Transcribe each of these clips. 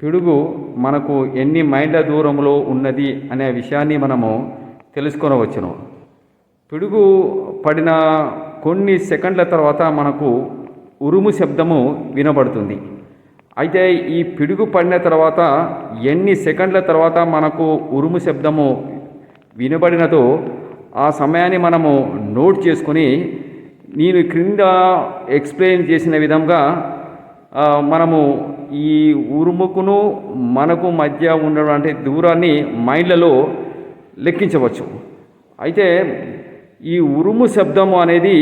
పిడుగు మనకు ఎన్ని మైళ్ళ దూరంలో ఉన్నది అనే విషయాన్ని మనము తెలుసుకొనవచ్చును. పిడుగు పడిన కొన్ని సెకండ్ల తర్వాత మనకు ఉరుము శబ్దము వినబడుతుంది. అయితే ఈ పిడుగు పడిన తర్వాత ఎన్ని సెకండ్ల తర్వాత మనకు ఉరుము శబ్దము వినబడినదో ఆ సమయాన్ని మనము నోట్ చేసుకొని నేను క్రింద ఎక్స్ప్లెయిన్ చేసిన విధంగా మనము ఈ ఉరుముకును మనకు మధ్య ఉన్నటువంటి దూరాన్ని మైళ్ళలో లెక్కించవచ్చు. అయితే ఈ ఉరుము శబ్దము అనేది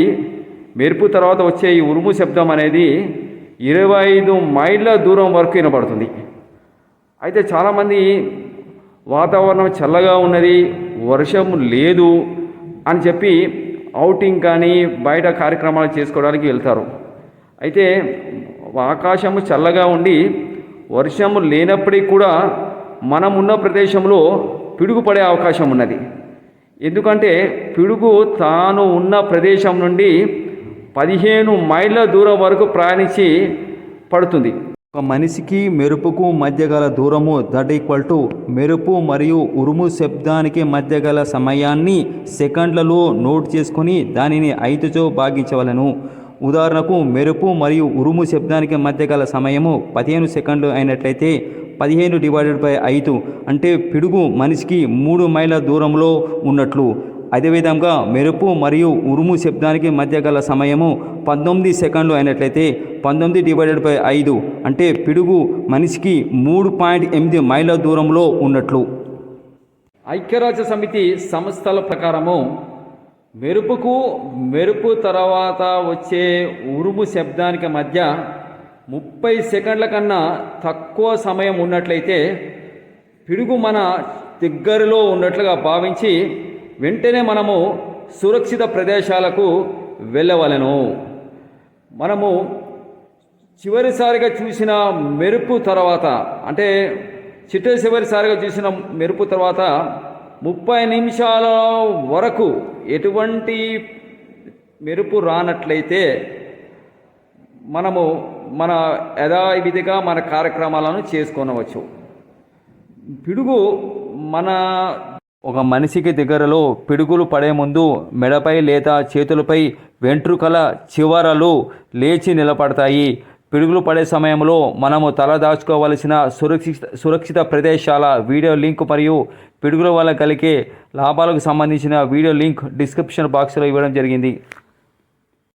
మెరుపు తర్వాత వచ్చే ఈ ఉరుము శబ్దం అనేది ఇరవై ఐదు మైళ్ళ దూరం వరకు వినబడుతుంది. అయితే చాలామంది వాతావరణం చల్లగా ఉన్నది వర్షం లేదు అని చెప్పి అవుటింగ్ కానీ బయట కార్యక్రమాలు చేసుకోవడానికి వెళ్తారు. అయితే ఆకాశము చల్లగా ఉండి వర్షము లేనప్పటికీ కూడా మనం ఉన్న ప్రదేశంలో పిడుగు పడే అవకాశం ఉన్నది. ఎందుకంటే పిడుగు తాను ఉన్న ప్రదేశం నుండి పదిహేను మైళ్ళ దూరం వరకు ప్రయాణించి పడుతుంది. ఒక మనిషికి మెరుపుకు మధ్య గల దూరము దట్ ఈక్వల్ టు మెరుపు మరియు ఉరుము శబ్దానికి మధ్య గల సమయాన్ని సెకండ్లలో నోట్ చేసుకొని దానిని ఐదుతో భాగించవలను. ఉదాహరణకు మెరుపు మరియు ఉరుము శబ్దానికి మధ్య గల సమయము పదిహేను సెకండ్లు అయినట్లయితే పదిహేను డివైడెడ్ బై ఐదు అంటే పిడుగు మనిషికి మూడు మైళ్ళ దూరంలో ఉన్నట్లు. అదేవిధంగా మెరుపు మరియు ఉరుము శబ్దానికి మధ్య గల సమయము పంతొమ్మిది సెకండ్లు అయినట్లయితే పంతొమ్మిది డివైడెడ్ బై ఐదు అంటే పిడుగు మనిషికి మూడు పాయింట్ ఎనిమిది మైళ్ళ దూరంలో ఉన్నట్లు. ఐక్యరాజ్య సమితి సంస్థల ప్రకారము మెరుపుకు మెరుపు తర్వాత వచ్చే ఉరుము శబ్దానికి మధ్య ముప్పై సెకండ్ల కన్నా తక్కువ సమయం ఉన్నట్లయితే పిడుగు మన దగ్గరలో ఉన్నట్లుగా భావించి వెంటనే మనము సురక్షిత ప్రదేశాలకు వెళ్ళవలెను. మనము చివరిసారిగా చూసిన మెరుపు తర్వాత అంటే చిట్ట చివరిసారిగా చూసిన మెరుపు తర్వాత ముప్పై నిమిషాల వరకు ఎటువంటి మెరుపు రానట్లయితే మనము మన యథావిధిగా మన కార్యక్రమాలను చేసుకొనవచ్చు. పిడుగు మన ఒక మనిషికి దగ్గరలో పిడుగులు పడే ముందు మెడపై లేదా చేతులపై వెంట్రుకల చివరలు లేచి నిలబడతాయి. పిడుగులు పడే సమయంలో మనము తల దాచుకోవలసిన సురక్షిత సురక్షిత ప్రదేశాల వీడియో లింక్ మరియు పిడుగుల వల్ల కలిగే లాభాలకు సంబంధించిన వీడియో లింక్ డిస్క్రిప్షన్ బాక్స్లో ఇవ్వడం జరిగింది.